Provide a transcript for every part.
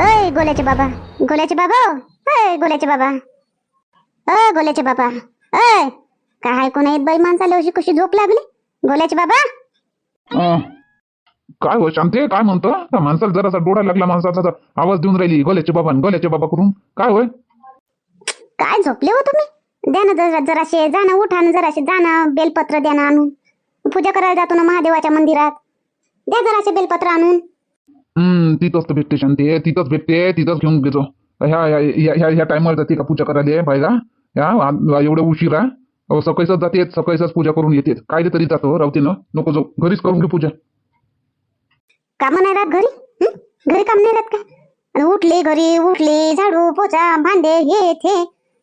अय गोल्याचे बाबा. गोल्याचे बाबा अय गोल्याचे बाबा. अ गोल्याचे बाबा. अय काय ऐकून येत बाई माणसाला अशी कशी झोप लागली? गोल्याचे बाबा? काय हो शांते काय म्हणतो? त्या माणसाला जरासा डोळा लागला माणसाचा आवाज देऊन राहिली गोल्याचे बाबा गोल्याचे बाबा करून काय होय? काय झोपले हो तुम्ही? द्या ना जरा जराशे जा ना उठा ना जराशे जा ना बेलपत्र द्या ना आणून. पूजा करायला जातो ना महादेवाच्या मंदिरात. द्या जराशे बेलपत्र आणून. हम्म तिथंच तर भेटते शांते. तिथंच भेटते तिथंच घेऊन घेतो. ह्या ह्या ह्या ह्या- टायमावर जाते का पूजा करायला बायगा ह्या एवढं उशिरा अहो, सकाळीच जाते सकाळीच पूजा करून येते काय तरी जातो हो, रावते ना नको जाऊ. घरीच करून घे पूजा. काम नाही राहत घरी? घरी काम नाही राहत का? उठले घरी उठले झाडू पोचा भांडे हे ते.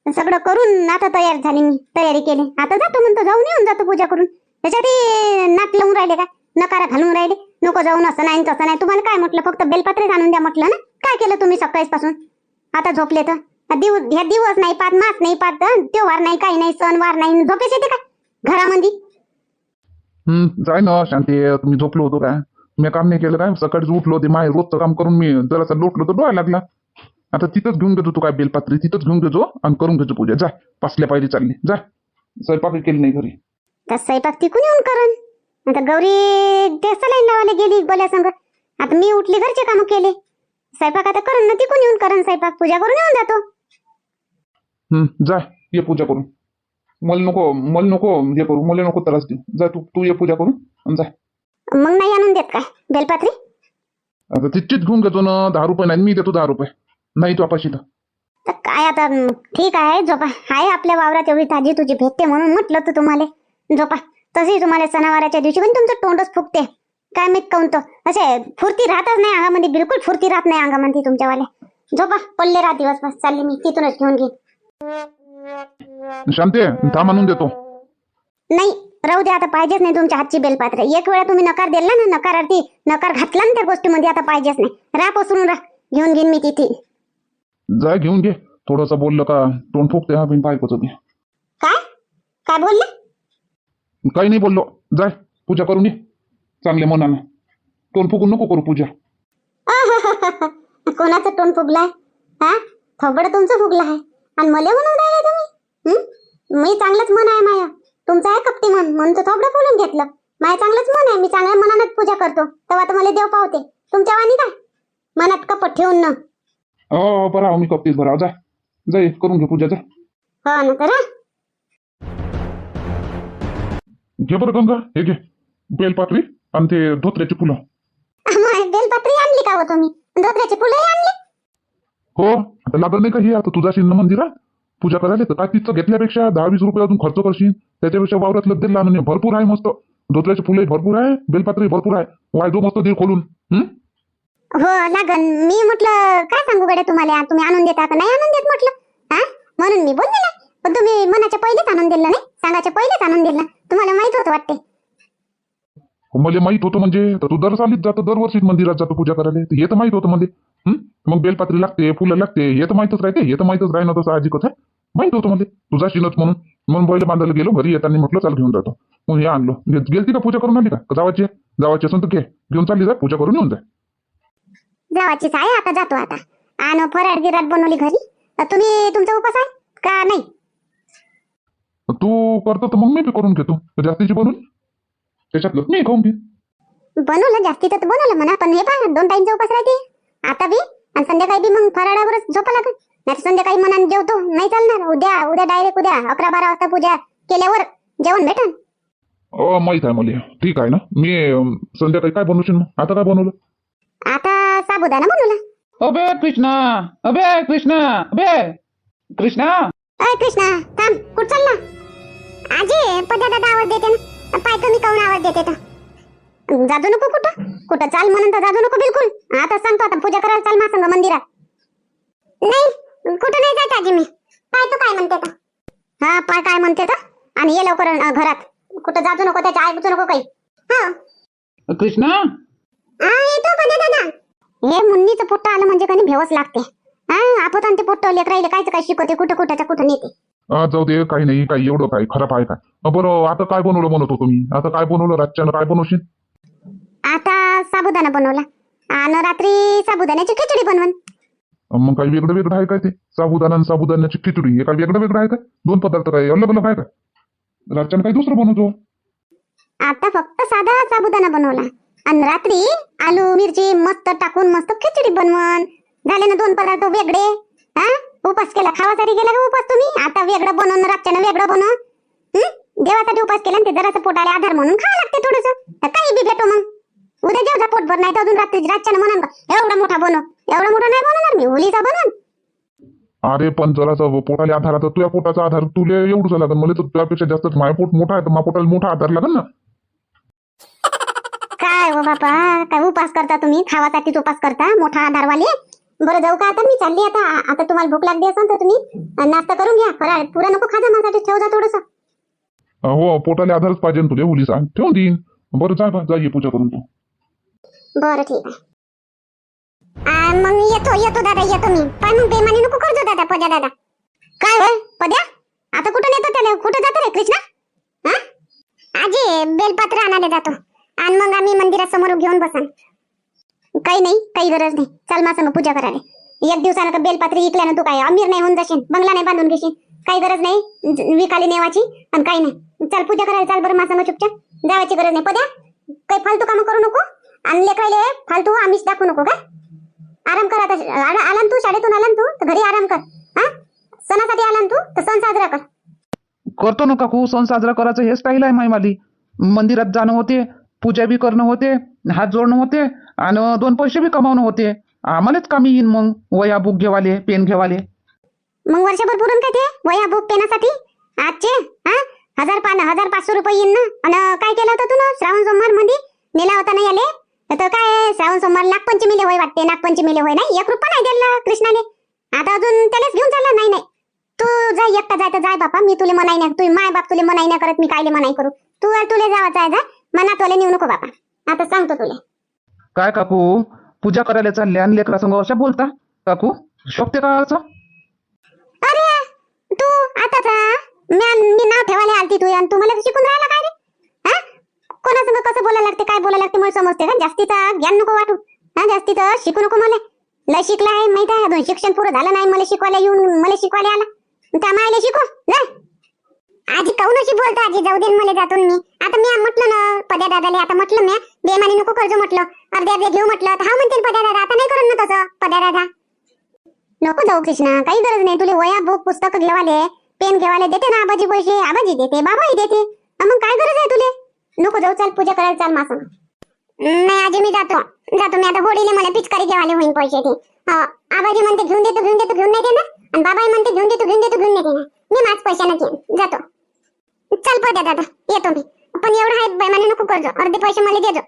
सगळं करून आता तयार झाली मी तयारी केली. आता जातो म्हणतो जाऊन येऊन जातो पूजा करून. त्याच्यासाठी नाक लावून राहिले का? नकारा घालून राहिले. नको जाऊन असं नाही तसं नाही. तुम्हाला काय म्हटलं? फक्त बेलपत्रेच आणून द्या म्हटलं ना? काय केलं तुम्ही सकाळीपासून आता झोपले तर? दिवस ह्या दिवस नाही पाहत मास नाही पाहत? त्योहार नाही काही नाही सण वार नाही. झोपेच येते का? घरामध्ये जाय ना शांती. तुम्ही झोपलो होतो काय मी काम नाही केलं काय सकाळीच उठलो होते. माय रोजचं काम करून मी जरासा लोटलो तर डोळा लागला. आता तिथंच घेऊन घेतो तू काय बेलपात्री? तिथंच घेऊन घेतो आणि करून घेतो पूजा. जाय पासल्या पायरी चालली. जाय स्वयंपाक केली नाही घरी. तर स्वयंपाक तिकून येऊन करण. आता गौरी ते सलाईन लावायला गेली बोल्या संग आता मी उठली घरचे काम केले. स्वयंपाक आता करून ना तिकून येऊन करण स्वयंपाक. पूजा करून येऊन जातो. हम्म जाय ये पूजा करून. मला नको मला नको हे करू मला नको त्रास दे. जाय तू तू ये पूजा करून आणि जाय मग नाही आणून देत काय? बेलपात्री? आता तिथचीच घेऊन घेतो ना दहा रुपये नाही मी देतो दहा रुपये. नाही तो अपाशी तर तर काय आता ठीक आहे झोपा. आहे आपल्या वावरात एवढी ताजी तुझी भेटते म्हणून म्हटलं तर तुम्हाला. झोपा. तशी तुम्हाला सणावाराच्या दिवशी पण तुमचं तोंडच फुगते. काय मी तो? असे फुर्ती राहतच नाही अंगामध्ये बिलकुल फुर्ती राहत नाही अंगामध्ये तुमच्यावाले. झोपा पडले राहा दिवस बस चालले मी तिथूनच घेऊन घेईन शांती थांब आणून देतो. नाही राहू दे आता पाहिजेच नाही तुमच्या हातची बेलपात्र. एक वेळा तुम्ही नकार दिला ना नकारार्थी नकार घातला ना त्या गोष्टीमध्ये आता पाहिजेच नाही. राह पसरून राह. घेऊन घेईन मी तिथे. जाय घेऊन घे. थोडंसं बोललं का तोंड फुकते हा बिन बी. काय? काय बोलले? काही नाही बोललो. जाय पूजा करून ये. चांगले मनानं. तोंड फुकून नको करू पूजा. कोणाचं तोंड फुगलाय? हा? थोबड तुमचं फुगलं आहे. आणि मला म्हणून राहिले तुम्ही? हं? मी चांगलंच मन आहे माया. तुमचं आहे कपटी मन. म्हणून तर थोबडं बोलून घेतलं. माया चांगलंच मन आहे. मी चांगल्या मनानंच पूजा करतो. तेव्हा तर मला देव पावते. तुमच्या वाणी काय? मनात कपट ठेवून ना. हो बरं आहो मी बरं. आहो. जाय जाय करून घे पूजा जा. हो ना तर घे बरं गंगा हे घे. बेलपात्री आणि ते धोत्र्याची फुलं. बेलपत्री आणली का हो तुम्ही? धोत्र्याची फुलंही आणली? हो आता लागत नाही का हे? आता तुझा शिन्न मंदिरात? पूजा करायला तर काय तिथं घेतल्यापेक्षा दहा वीस रुपये अजून खर्च करशील. त्याच्यापेक्षा वावरातलं दिलं ये. भरपूर आहे मस्त. धोत्र्याची फुले भरपूर आहे बेलपात्री भरपूर आहे. वायदो मस्त दे खोलून. हं? लागन मी म्हटलं काय सांगू गड्या तुम्हाला? तुम्ही आणून देता का? नाही आणून देत म्हटलं. हा? म्हणून मी बोलले पण तुम्ही मनाच्या पहिलेच आणून दिलं नाही? सांगायच्या पहिलेच आणून दिलं. तुम्हाला माहीत होतं वाटते मला माहीत होतं म्हणजे तर तू दर सालीच जातो दरवर्षीच मंदिरात जातो पूजा करायला. तर हे तर माहीत होतं म्हणजे? मग बेलपात्री लागते फुलं लागते हे तर माहितच राहते हे तर माहितच राहणं तसं साहजिकच आहे. माहीत होतं म्हणजे. तुझा शिनच म्हणून. म्हणून बैल बांधायला गेलो घरी येताना म्हटलं चाल घेऊन जातो. मग हे आणलो. गेलती का पूजा करून आली का? जावाची? जावाची असेल तर घे. घेऊन चालली जा पूजा करून येऊन जा. जावाचीच आहे आता जातो आता. आणि फराड गिराट बनवली घरी. तुम्ही तुमचा उपास आहे? का नाही? तू करतो तर मग मी बी करून घेतो. जास्तीची बनवून? त्याच्यातलं मी खाऊन घे बनवलं जास्ती तर बनवलं म्हणा पण हे पहा दोन टाईमचा उपास राहते. आता बी आणि संध्याकाळी बी मग फराडावरच झोपा लागेल नाही संध्याकाळी मनाने जेवतो नाही चालणार. उद्या उद्या डायरेक्ट उद्या अकरा बारा वाजता पूजा केल्यावर जेवण भेटन. माहीत आहे मला. ठीक आहे ना? मी संध्याकाळी काय बनवशील मग? आता काय बनवलं? आता साबुदाणा बनवला. अबे कृष्णा! अबे कृष्णा! अबे कृष्णा! अय कृष्णा थांब. कुठ चालला? आजी पद्या दादा आवाज देते ना. पाय कमी काऊन आवाज देते तर जाजू नको कुठं? कुठं चाल म्हणून तर जाजू नको बिलकुल. आता सांगतो आता पूजा करायला चाल मासंग मंदिरात. नाही कुठं नाही जात आजी मी. पाय तू काय म्हणते तर? हा पाय काय म्हणते तर? आणि ये लवकर घरात. कुठं जाजू नको त्याच्या ऐकू नको काही. हा. कृष्णा? हा येतो पद्या दादा हे मुन्नीचं पोट्ट आलं म्हणजे कधी भेवच लागते. हा आपण ते पोट्ट लेकरायले कायचं काय शिकवते? कुठं कुठं कुठं नेते? जाऊ दे काही नाही काही एवढं काय खराब आहे काय. बरं आता काय बनवलं म्हणत होतो मी आता काय बनवलं रातच्यानं काय बनवशील? आता साबुदाणा बनवला. आणि रात्री साबुदाण्याची खिचडी बनवून. मग काही वेगळं वेगळं आहे काय ते? साबुदाणा आणि साबुदाण्याची खिचडी हे काय वेगळं वेगळं आहे काय? दोन पदार्थ काय अलग अलग आहे काय? रातच्यानं काही दुसरं बनवतो? आता फक्त साधा साबुदाणा बनवला. आणि रात्री आलू मिरची मस्त टाकून मस्त खिचडी बनवून. झाले ना दोन पदार्थ वेगळे हा? उपास केला खावासाठी गेला का उपास तुम्ही? आता वेगळं बनवून रातच्यानं वेगळं बनव. हं? देवासाठी उपास केला ते जरासं पोटाला आधार म्हणून खावं लागते थोडस. काही बी भेटो मग? उद्या जेवढा पोटभर नाही तर अजून रात्री रातच्यानं म्हणून एवढा मोठा बनव एवढा मोठा नाही बनवणार मी होलीचा बनवून. अरे पण जरासा पोटाला आधार आता तुझ्या पोटाचा आधार तुला एवढंच लागेल मला तर तुझ्यापेक्षा जास्त माझ्या पोट मोठा आहे तर माझ्या पोटाला मोठा आधार लागेल ना. काय हो बापा काय उपास करता तुम्ही? खावासाठीच उपास करता मोठा आधारवाले? बरं जाऊ का आता? मी चालली आता. आता तुम्हाला भूक लागली असेल तर तुम्ही नाश्ता करून घ्या. फराळ पुरा नको खाजा माझ्यासाठी. ठेव जा थोडस. हो पोटाला आधारच पाहिजे ना तुला मुलीचा. ठेवून देईन. बरं जा बा, जा ये पूजा करून तू. बरं ठीक आहे. मग येतो येतो दादा येतो मी. पण मग बेमानी नको करतो दादा पद्या दादा. काय होय पद्या? आता कुठं नेतो त्याला? कुठं जातो रे कृष्णा? हा? आजी बेलपत्र आणायला जातो. आणि मग आम्ही मंदिरासमोर घेऊन बसान. काही नाही काही गरज नाही. चल मा पूजा करायला. एक दिवसानं का बेलपात्री इकल्यानं तू काय अमीर नाही होऊन जाशील बंगला नाही बांधून घेशील. काही गरज नाही विकाली नेवाची आणि काही नाही. चल पूजा करायला चाल बरं मासा संग चुपचाप. जावाची गरज नाही. पद्या काही फालतू कामं करू नको. आणि लेकराले फालतू आमिष दाखवू नको का? आराम कर आता. आला आला तू शाळेतून आला तू तर घरी आराम कर. हा? सणासाठी आला ना तू तर सण साजरा कर. करतो ना काकू सण साजरा करायचं हे स्टाईल आहे माईमाली. मंदिरात जाणं होते पूजा बी करणं होते हात जोडणं होते आणि दोन पैसे बी कमावणं होते. आम्हालाच कामी येईन मग वया बुक घेवाले पेन घेवाले. मग वर्षभर पुरून काय ते? वया बुक पेनासाठी? आजचे हा? हजार पान हजार पाचशे रुपये येईन ना? आणि काय केलं होतं तू ना श्रावण सोमवारमध्ये नेला होता ना याले? तर काय श्रावण सोमवार नागपंचमीले होय वाटते नागपंचमीले होय नाही? एक रुपया नाही दिला कृष्णाने आता अजून त्यालाच घेऊन चालला? नाही नाही. तू जा एकटा जाय तर जाय बापा मी तुले मनाई नाही तू माय बाप तुले मनाई नाही करत मी कायले मनाई करू? तू तुले जावा आहे जा. मनात तुले नेऊ नको बापा. आता सांगतो तुले. काय काकू? पूजा करायला चालले आणि लेकरा संग अशा बोलता? काकू शोभते का असं? अरे तू आता जा म्या- मी नाव ठेवायला आलती तू आणि तू मला शिकून राहिला काय रे? हा? कोणासंग कसं बोलायला लागते काय बोलायला लागते मला समजते का? जास्तीचा ज्ञान नको वाटू. हा जास्तीचं शिकू नको मला. लय शिकला आहे माहीत आहे अजून शिक्षण पुरं झालं नाही मला शिकवायला येऊन मला शिकवायला आला. त्या मायला शिकू जा. आजी काऊन अशी बोलतो? आजी जाऊ दे मला जातून मी. आता मी म्हटलं ना पद्या दादाले आता म्हटलं मी बेमानी नको कर्ज म्हटलं. अर्धे अर्धे घेऊ म्हटलं. तर हा म्हणते पद्या दादा आता नाही करत ना तसं पद्या दादा. नको जाऊ कृष्णा काही गरज नाही. तुले वया बुक पुस्तक घेवाले पेन घेवाले देते ना आबाजी पैसे. आबाजी देते बाबाही देते. मग काय गरज आहे तुले? नको जाऊ चाल पूजा करायला चाल मासा. नाही आजी मी जातो. जातो मी. आता होडीले मला पिचकारी घेवाले होईन पैसे ते आबाजी म्हणते घेऊन देतो घेऊन देतो घेऊन नाही देणार? आणि बाबाही म्हणते घेऊन देतो घेऊन देतो घेऊन नाही देणार. मी माझ पैशाने घेईन. जातो. चल पद्या दादा येतो मी. पण एवढं आहे बेमानी नको करजो अर्धे पैसे मला देजो.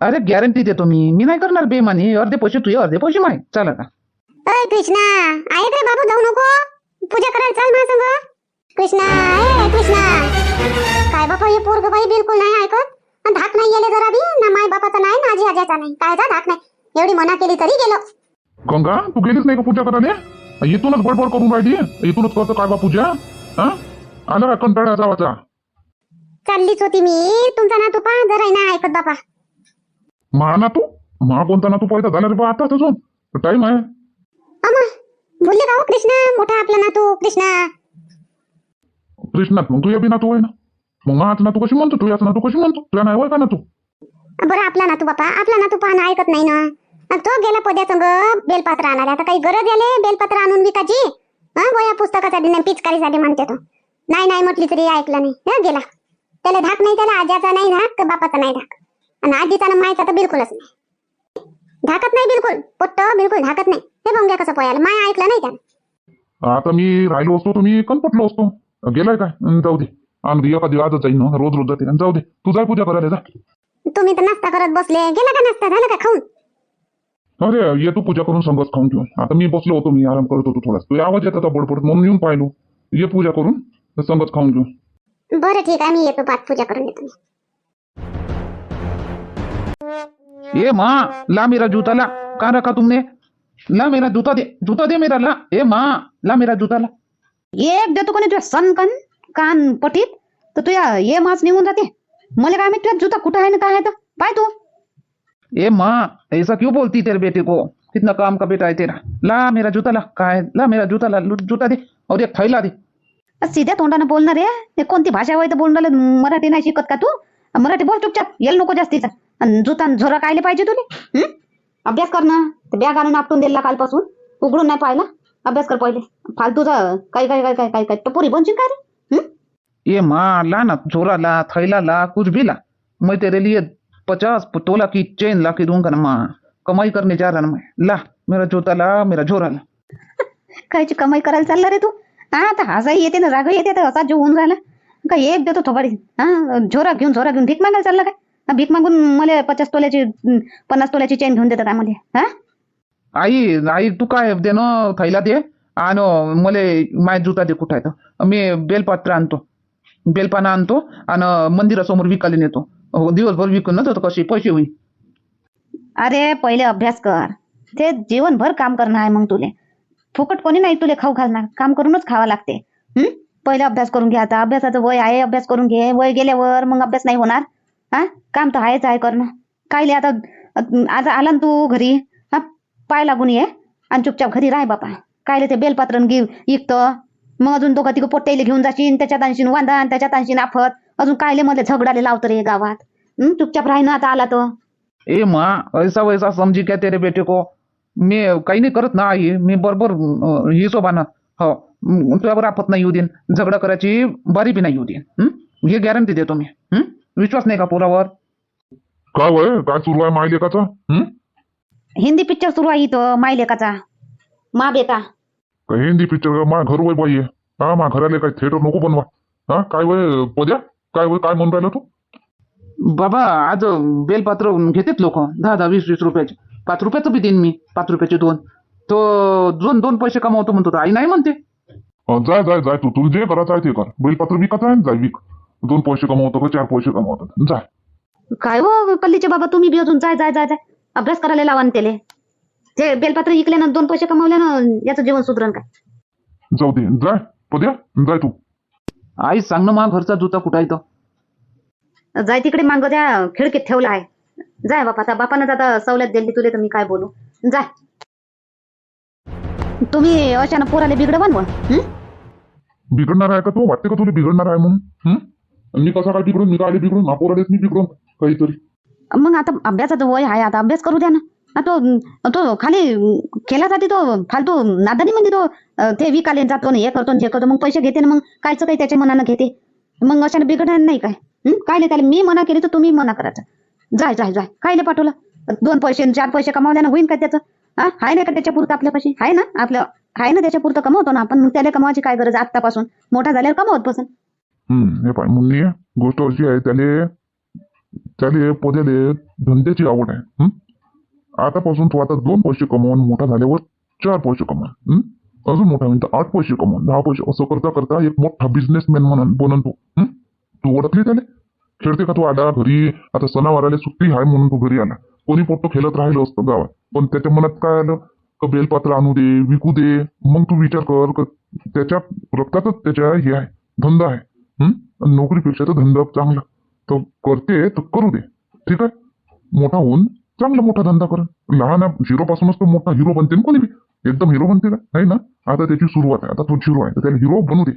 अरे गॅरंटी देतो मी. मी नाही करणार बेमानी. अर्धे पैसे तुझे अर्धे पैसे माय. चला का अय कृष्णा ऐक रे बाबू जाऊ नको. पूजा करायला चाल माझ्या संग. कृष्णा ए कृष्णा. काय बापा हे पोरग बाई बिलकुल नाही ऐकत. अन धाक नाही गेले जरा बी. ना माय बापाचा नाही ना आजी आज्याचा नाही. कायचा धाक नाही. एवढी मना केली तरी गेलो. गंगा तू गेलीच नाही का पूजा करायला? इथूनच बडबड करून राहिली? इथूनच करतो काय बा पूजा? हा? आला कंटाळा जावाचा चाललीच होती मी. तुमचा ना तू पा जरा ना ऐकत बापा. महा ना तू? महा कोणता ना तू? पैदा झाला रे बा आता अजून. टाइम आहे. अमा बोलले का हो कृष्णा? मोठा आपला ना तू कृष्णा. कृष्णात मग तू या बी नातू आहे ना. मग माझ नातू कशी म्हणतो? तू याच नातू कशी म्हणतो? तुला नाही होय का ना तू? बरं आपला ना तू बापा आपला ना तू पाहणं ऐकत नाही ना. तो गेला पद्या संग बेलपत्र आणायला. आता काही गरज आले बेलपत्र आणून विकायची? हा वया पुस्तकासाठी नाही पिचकारीसाठी म्हणते तो. नाही नाही म्हटली तरी ऐकलं नाही. हा गेला. त्याला धाक नाही त्याला आज्याचा नाही धाक का बापाचा नाही धाक? आणि आजीचा ना मायचा तर बिलकुलच नाही. धाकत नाही बिलकुल. पोट्ट बिलकुल धाकत नाही. हे बघूया कसं पोयाला? माय ऐकलं नाही त्यानं. आता मी राहिलो असतो तर मी कनपटलो असतो. गेलाय काय? जाऊ दे. एका दिवस आजच जाईन रोज रोज जाते. जाऊ दे. तू जाय पूजा करायला जा. तुम्ही तर नाश्ता करत बसले. गेला का नाश्ता? झालं का खाऊन? अरे ये तू पूजा करून संगच खाऊन घेऊन आता मी बसलो होतो मी आराम करत होतो थोडासा तू आवाज येत होता बडबड म्हणून येऊन पाहिलो. ये पूजा करून. खाऊन बरं ठीक आहे मी येतो पाठ पूजा करून येतो मी. ए माँ ला मेरा जूता ला. कहाँ रखा तुमने? ला मेरा जूता दे जूता दे मेरा ला. ए माँ ला मेरा जूता ला. एक देतो कोणी तुझ्या सन कन कान पटीत? तर तुझ्या ये माच निघून जाते. मला काय माहित तुझ्या जुता कुठं आहे ना काय आहे तर? पाय तू. ए माँ ऐसा क्यों बोलती तेरे बेटे को? कितना काम का बेटा है तेरा. ला मेरा जूता ला. काय? ला मेरा जूता ला जूता दे. और एक थैला दे. सीध्या तोंडानं बोलणार रे हे? कोणती भाषा वय तर बोलणार मराठी नाही शिकत का तू? मराठी बोल चुपचाप येल नको जास्तीचा. आणि जुता न झोरा कायले पाहिजे तुले? अभ्यास कर ना. ते बॅग आणून आपटून दिला कालपासून. उघडून नाही पाहिला. अभ्यास कर पहिले. फालतूचा काय काय काय काय काय काय. टपोरी बनशील काय रे? ये माँ ला ना झोरा ला थैला ला कुछ भी ला. मैं तेरे लिए पचास तोला की चेन ला के दूंगा ना माँ. कमाई करने जा रहा ना मैं. ला मेरा जूता ला मेरा झोरा ला. कायची कमाई करायला चालला रे तू? हा आता हसाई येते ना राग येते असा जीव होऊन राहिला. काय एक देतो थोबाडी. हा झोरा घेऊन झोरा घेऊन भीक मागायला चालला काय? भीक मागून मला पचास तोल्याची पन्नास तोल्याची चेन घेऊन देतात मला हा? आई आई तू काय दे ना थैला दे. आणि मले माय जुता दे कुठं आहे मी बेलपत्र आणतो. बेलपाना आणतो आणि मंदिरासमोर विकायला नेतो. हो, दिवसभर विकून ना तर कशी पैसे होईल. अरे पहिले अभ्यास कर. ते जीवनभर काम करणं आहे मग तुले. फुकट कोणी नाही तुले खाऊ घालणार. काम करूनच खावा लागते. हम्म पहिले अभ्यास करून घ्या आता. अभ्यासाचं वय आहे अभ्यास करून घे. वय गेल्यावर मग अभ्यास नाही होणार. हा? काम तर आहेच आहे करणं. कायले आता आज आला ना तू घरी? हा? पाय लागून ये आणि चुपचाप घरी राह बापा. कायले ते बेलपात्र घे इकतं. मग अजून दोघा तिघं पोट्याला घेऊन जाशील त्याच्यात आणशीन वांदा आणि त्याच्यात आणशीन आफत. अजून कायले मध्ये झगडाले लावतं रे गावात. चुपचाप राहिना आता आला तो ए मा ऐसा वैसा समजी क्या तेरे बेटे को? मी काही नाही करत ना आई. मी बरोबर हिशोबानं हो. तुझ्यावर आपत नाही येऊ देईन. झगडा करायची बारी बी नाही येऊ देईन. हं? गॅरंटी देतो मी. हं? विश्वास नाही का पोरावर? काय वय? काय सुरू आहे माय लेकाचा हं? हिंदी पिक्चर सुरू आहे इथं माय लेकाचा मा बेटा. काय हिंदी पिक्चर मा घर वय बाई हा मा घराले काय थिएटर नको बनवा. हा काय वय? पद्या काय वय? काय म्हणून राहिला तू? बाबा आज बेलपात्र घेतात लोक. दहा दहा वीस वीस रुपयाचे. पाच रुपयाचं बी देईन मी पाच रुपयाचे दोन. तो दोन दोन पैसे कमावतो म्हणतो तर आई नाही म्हणते. अं, जाय जाय जाय तू तुला जे करायचं आहे ते कर. बेलपत्र विकायचं आहे? ना, जाय विक. दोन पैसे कमावतो का चार पैसे कमावतात जाय. काय हो कल्लीचे बाबा तुम्ही बी अजून जाय जाय जाय जाय. अभ्यास करायला लावा ना त्याले. ते बेलपात्र इकले ना दोन पैसे कमावले ना याचं जीवन सुधरण काय? जाऊ दे जाय. पद्या जाय तू. आई सांग ना मा घरचा जुता कुठं आहे तर जाय तिकडे मांग त्या खिडकीत ठेवला आहे. जाय बापा आता बापानं आता सवलत दिली तुले तर मी काय बोलू? जाय. तुम्ही अशानं पोराले बनवा हं? बिघडणार आहे का तू? वाटते का तुला बिघडणार आहे म्हणून? मी कसा काय बिघडून? मी काय बिघडून? मापोरालेच मी बिघडून. काहीतरी. मग आता अभ्यासाचं वय आहे आता अभ्यास करू द्या ना. तो तो खाली खेळासाठी तो फालतू नादानी म्हणजे तो ते विकाले जातो ना हे करतो ना हे करतो. मग पैसे घेते ना मग कायचं काही त्याच्या मनानं घेते? मग अशाने बिघडणार नाही काय? कायले त्याला मी मना केली तर तुम्ही मना करायचं. जाय जाय जाय. कायले पाठवलं? दोन पैसे चार पैसे कमावल्यानं होईन का त्याचं? हा? आहे नाही का त्याच्या पुरतं आपल्यापाशी? आहे ना? आपलं आहे ना त्याच्या पुरतं कमवतो ना आपण? त्याला कमावायची काय गरज आत्तापासून? मोठा झाल्यावर कमावत बसून. हे पाय मुन्नी गोष्ट अशी आहे त्याले त्याले पद्याले धंद्याची आवड आहे हं? आतापासून तू आता दोन पैसे कमवून मोठा झाल्यावर चार पैसे कमवून हं? अजून मोठा होईल तर आठ पैसे कमवून दहा पैसे असं करता करता एक मोठा बिझनेसमॅन म्हणून बनून तू हं? तू ओळखली त्याले? खेळते का तू आला घरी? आता सणावाराला सुट्टी आहे म्हणून तू घरी आला. कोणी पोट्ट खेळत राहिलं असतं गावात. पण त्याच्या मनात काय आलं? का बेलपात्र आणू दे विकू दे? मग तू विचार कर त्याच्या रक्तातच त्याच्या हे आहे धंदा आहे. हम्म नोकरीपेक्षा तर धंदा चांगला. तर करते तर करू दे. ठीक आहे? मोठा होऊन चांगला मोठा धंदा कर. लहान झिरो पासूनच तो मोठा हिरो बनते ना कोणी बी. एकदम हिरो बनते का? नाही ना? आता त्याची सुरुवात आहे. आता तो झिरो आहे. तर त्याला हिरो बनू दे.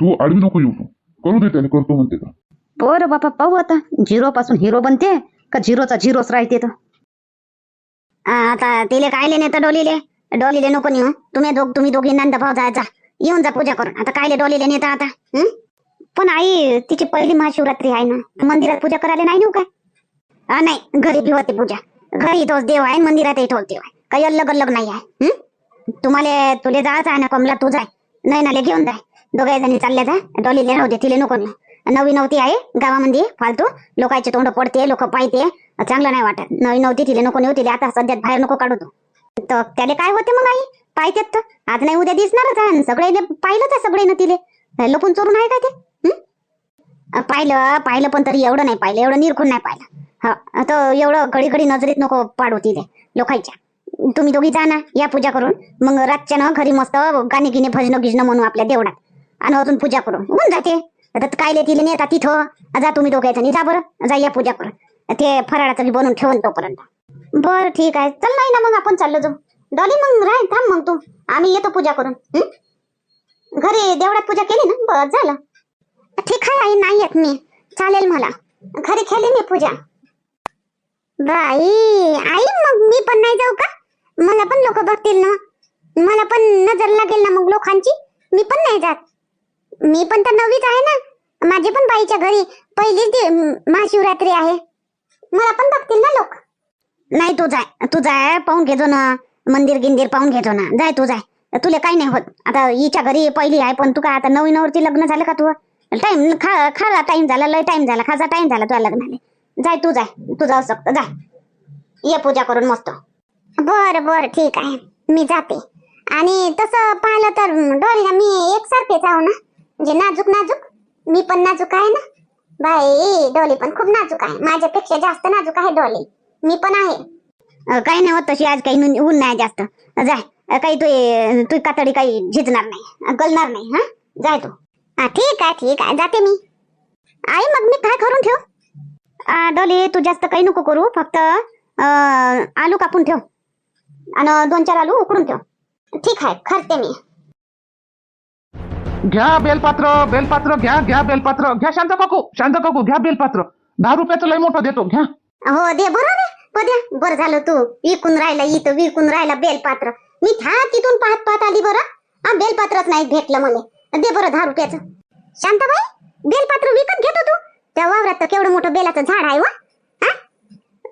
तू आडवी नको येऊ तू. करू दे त्याने करतो म्हणते का बरं बापा पाहू आता. झिरो पासून हिरो बनते का झिरोचा झिरोच राहते तर? आ, आता तिले कायले तर डोलीले? डोलीले नको नेऊ तुम्ही दोघ तुम्ही दोघी नंद भाऊ जायचा. येऊन जा पूजा करून. आता कायले डोलीले नेता आता हं? पण आई तिची पहिली महाशिवरात्री आहे ना. मंदिरात पूजा करायला नाही नेऊ काय? हा नाही घरी बी होते पूजा. घरी तोच देव आहे मंदिरातही तोच देव आहे. काही अलग अलग नाही आहे हं? तुम्हाला तुले जायचं आहे ना कमला तू जाय. नाही नाले घेऊन जाय. दोघे जणी चालल्या जा. डोलीले राहू दे तिले नको नेऊ. नवी नव्हती आहे गावामध्ये फालतू. लोकांचे तोंड पडते लोक पाहते. चांगलं नाही वाटत. नवी नव्हती तिले नको नेऊ आता सध्यात बाहेर नको काढू तू. तर त्याला काय होते मग आई? पाहतेत तर. आज नाही उद्या दिसणारच आहे. सगळे पाहिलं तर सगळे ना तिले. लपून चोरून आहे का ते? पाहिलं पाहिलं पण तरी एवढं नाही पाहिलं. एवढं निरखून नाही पाहिलं. हा तर एवढं घडी घडी नजरेत नको पाडू तिथे लोकांच्या. तुम्ही दोघी जा ना या पूजा करून. मग रातच्या ना घरी मस्त गाणे गिणे भजनं गिजणं म्हणू आपल्या देवळात. आणि अजून पूजा करून. होऊन जाते. आता काय तिले नेता तिथं. जा तुम्ही दोघायचं जणी जा बरं. जा या पूजा करून. ते फराळाचं बी बनवून ठेवून तोपर्यंत. बर ठीक आहे. चल नाही ना मग आपण चाललो जाऊ. डॉली मग राय थांब मग तू. आम्ही येतो पूजा करून. घरी देवळात पूजा केली ना? बस झालं. ठीक आहे आई नाही येत मी. चालेल मला. घरी केली मी पूजा. बाई आई मग मी पण नाही जाऊ का? मला पण लोक बघतील ना. मला पण नजर लागेल ना मग लोकांची. मी पण नाही जात. मी पण तर नववीच आहे ना. माझी पण बाईच्या घरी पहिलीच महाशिवरात्री आहे. मला पण बघतील ना लोक. नाही तू जाय. तू जाय पाहून घेतो ना. मंदिर गिंदिर पाहून घेतो ना. जाय तू जाय. तुला काही नाही होत. आता हिच्या घरी पहिली आहे पण तू काय आता नवीनवरती लग्न झालं का तू टाइम खा खाला टाइम झाला लय टाइम झाला. खाजा टाइम झाला तुला लग्नाला. जाय तू जाय. तू जाऊ शकतो. जाय. ये पूजा करून मस्त. बर बर. ठीक आहे. मी जाते. आणि तसं पाहिलं तर डोरीला मी एकसारखेच आहो ना. म्हणजे नाजूक नाजूक? मी पण नाजूक आहे ना? बाई डोली पण खूप नाजूक आहे. माझ्यापेक्षा जास्त नाजूक आहे डोली. मी पण आहे. काही नाही होत तशी. आज काही ऊन नाही जास्त. जाय काही तू तू कातडी काही झिजणार नाही. गलणार नाही हा? जाय तू. हा ठीक आहे ठीक आहे. जाते मी. आई मग मी काय करून ठेव? डोली तू जास्त काही नको करू. फक्त आलू कापून ठेव. आणि दोन चार आलू उकडून ठेव. ठीक आहे करते मी. घ्या बेलपात्र बेलपात्र घ्या घ्या बेलपात्र. घ्या शांत काकू शांत काकू घ्या बेलपात्र. दहा रुपयाचं लय मोठं देतो घ्या. हो दे बरं दे पद्या बरं झालं तू. विकून राहिला इथं विकून राहिला बेलपात्र. मी था तिथून पाहत पाहत आली बरं. हा बेलपात्रच नाही भेटलं मला. दे बरं दहा रुपयाचं. शांताबाई बेलपात्र विकत घेतो तू. त्या वावरात तर केवढं मोठं बेलाचं झाड आहे वा. हा?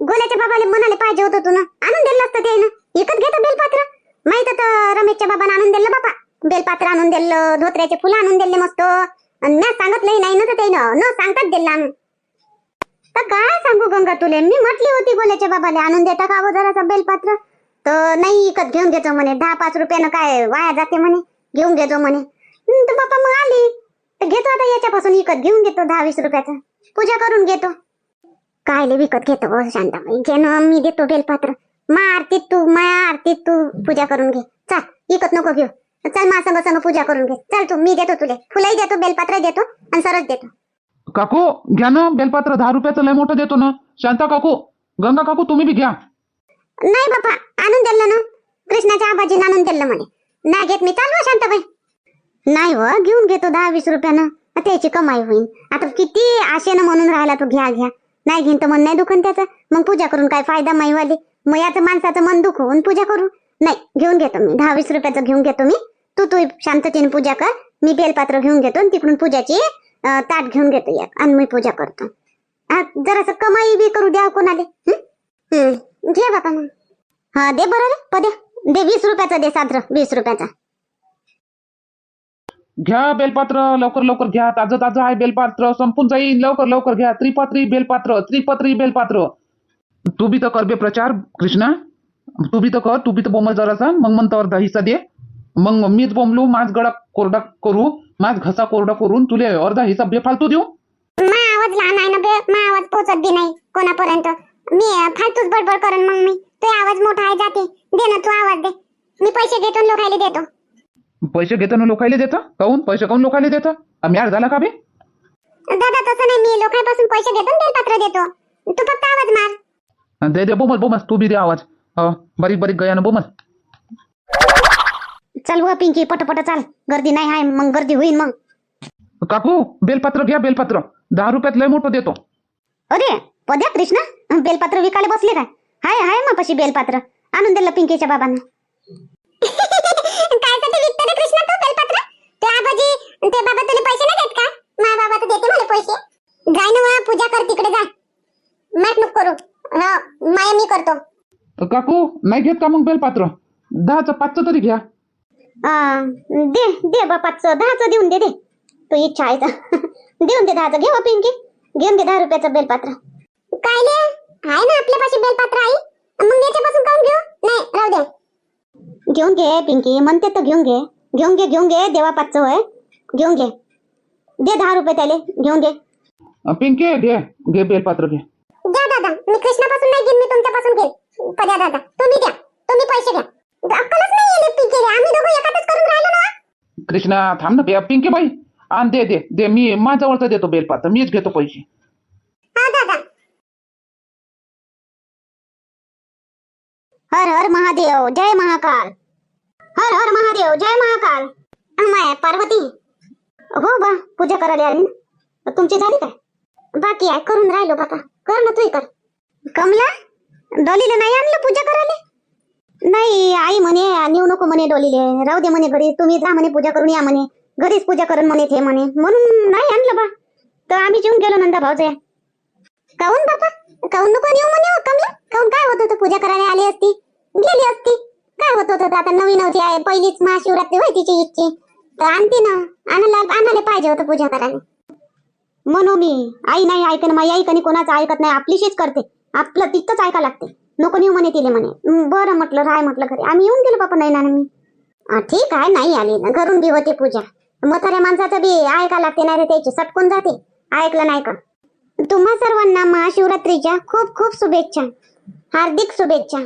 गोल्याच्या बाबाला म्हणाले पाहिजे होतं तू ना आणून दिलं असतं ते विकत घेतो बेलपात्र. माहीत तर रमेशच्या बाबाने आणून दिलं बाबा बेलपात्र आणून दिलं धोत्र्याचे फुलं आणून दिले मस्त. आणि मी सांगितलंही नाही ना तर ते न सांगतात दिला तर काय सांगू गंगा तुले? मी म्हटली होती गोल्याच्या बाबाला आणून देता का अगोदर बेलपात्र तर नाही इकत घेऊन घेतो म्हणे. दहा पाच रुपयानं काय वाया जाते म्हणे? घेऊन घेतो म्हणे. तर बाप्पा मग आली. तर घेतो आता याच्यापासून विकत घेऊन घेतो दहा वीस रुपयाचा. पूजा करून घेतो. कायले विकत घेतो हो शांताबाई. घे ना मी देतो बेलपात्र मा आरतीत तू माया आरतीत तू. पूजा करून घे. चाल विकत नको घेऊ. चल मा संग संग पूजा करून घे. चल तू मी देतो तुले. फुलंही देतो बेलपात्र देतो आणि सरच देतो. काकू घ्या ना बेलपात्र. दहा रुपयाचं लय मोठं देतो ना. शांता काकू गंगा काकू तुम्ही बी घ्या. नाही बापा आणून दिलं ना. कृष्णाच्या आबाजीनं आणून दिलं म्हणे. नाही घेत मी. चालू शांताबाई. नाही हो घेऊन घेतो दहा वीस रुपयानं. त्याची कमाई होईल आता किती आशेनं म्हणून राहिला तू घ्या घ्या. नाही घेईन तर मन नाही दुखन त्याचं. मग पूजा करून काय फायदा माईवाली? मग याचं माणसाचं मन दुखवून पूजा करू? नाही घेऊन घेतो मी. दहा वीस रुपयाचं घेऊन घेतो मी. तू तू शांततेने पूजा कर. मी बेलपात्र घेऊन घेतो आणि तिकडून पूजाची ताट घेऊन घेतो एक आणि मी पूजा करतो. हा, जरासं कमाई बी करू द्या कोणाले. घे बापा मग. हा दे बरं रे पद्या दे वीस रुपयाचा दे सात्र वीस रुपयाचा. घ्या बेलपात्र लवकर लवकर घ्या. ताजं ताजं आहे बेलपात्र संपून जाईल लवकर लवकर घ्या. त्रिपत्री बेलपात्र त्रिपत्री बेलपात्र. तू बी तर कर बे प्रचार कृष्णा. तू बी तर कर तू बी तर बोमल जरासा. मग म्हणतो अर्धा हिस्सा दे. मग मीच बोंबलू माझ गळा कोरडा करू माझ घसा कोरडा करून तुले अर्धा हिस्सा बेफालतू देऊ? मा आवाज लहान आहे ना बे मा आवाज पोचत बी नाही कोणापर्यंत. मी फालतूच बडबड करेन मग मी. तो आवाज मोठा आहे जाते. दे ना तू आवाज दे. मी पैसे घेतो लोकायला देतो. पैसे घेताना लोकायले देतं? काऊन? पैसे काऊन लोकायले देतं? आड झाला का बे? दादा तसं नाही. मी लोकांपासून पैसे घेतो आणि बेलपात्र देतो. तू फक्त आवाज मार. दे दे बोमल बोमल तू बी दे आवाज. बारीक बारीक गयानं बोमल चल व पिंकी पटपट चाल. गर्दी नाही आहे मग गर्दी होईल मग. काकू बेलपात्र घ्या बेलपात्र. दहा रुपयात लय मोठं देतो. अरे पद्या कृष्णा बेलपात्र विकायला बसले काय? हाय हाय मापाशी बेलपात्र. आणून दिलं पिंकीच्या बाबांना. काय साठी विकतो रे कृष्णा तो बेलपात्र? ते आबाजी ते बाबा तुला पैसे नाही देत का? बाबा तर देते मला पैसे. जाय ना वा, पूजा कर तिकडे जा नको करू. हा माया मी करतो. काकू नाही घेत का मग बेलपात्र? दहाचं पाचचं तरी घ्या. आ, दे दे बापाचं दहाचं देऊन दे दे. तू इच्छा आहे तर. देऊन दे दहाचं. घे हो पिंकी. घेऊन दे दहा रुपयाचं बेलपात्र. काय ले? आहे ना आपल्यापाशी बेलपात्र आई? मग याच्यापासून काऊन घेऊ? नाही राहू दे. घेऊन घे पिंकी. म्हणते तर घेऊन घे. घेऊन घे घेऊन घे देवा पाचचं होय. घेऊन घे. दे दहा रुपये त्याले. घेऊन घे. पिंके घे घे बेलपात्र घे. द्या दादा. मी कृष्णापासून नाही घेईन मी तुमच्यापासून घेईन पद्या दादा. तुम्ही द्या. तुम्ही पैसे घ्या. कृष्णा, थांब ना बे- पिंके बाई. आण, दे दे दे, मी माझ्यावरचं देतो बेलपात्र मीच घेतो पैसे. हा, दादा. हर हर महादेव, जय महाकाल. हर हर महादेव, जय महाकाल. माया पार्वती. हो बा, पूजा करायला आली ना. तुमची झाली काय? बाकी आहे, करून राहिलो बाबा. कर ना तू कर. कमला, डोलीला नाही आणलं पूजा करायला? नाही आई म्हणे नेऊ नको म्हणे डोलीले. राहू दे म्हणे घरी. तुम्ही जा म्हणे पूजा करून या म्हणे. घरीच पूजा करून म्हणे ते म्हणे. म्हणून नाही आणलं बा. तर आम्ही जेवून गेलो नंदा भाऊजया काऊन बाबा काऊन नको नेऊ म्हणे हो, कमला काऊन काय होत होतं? पूजा करायला आली असती? गेली असती? काय होत होतं? आता नवीन होती आहे. पहिलीच महाशिवरात्री होय तिची इच्छी तर आणते ना. आणायला आणायला पाहिजे होतं पूजा करायला. म्हणू मी. आई नाही ऐकणं माझी आई कधी कोणाचं ऐकत नाही. आपलीशीच करते. आपलं तिथंच ऐका लागते. नको नेऊ म्हणे तिले म्हणे. बरं म्हटलं राय म्हटलं घरी. आम्ही येऊन गेलो बापा नाही ना मी ठीक आहे नाही आली. ना घरून बी होते पूजा. म्हाताऱ्या माणसाचं बी ऐका लागते नाही रे त्याची. सटकून जाते. ऐकलं नाही का? तुम्हा सर्वांना महाशिवरात्रीच्या खूप खूप शुभेच्छा. हार्दिक शुभेच्छा.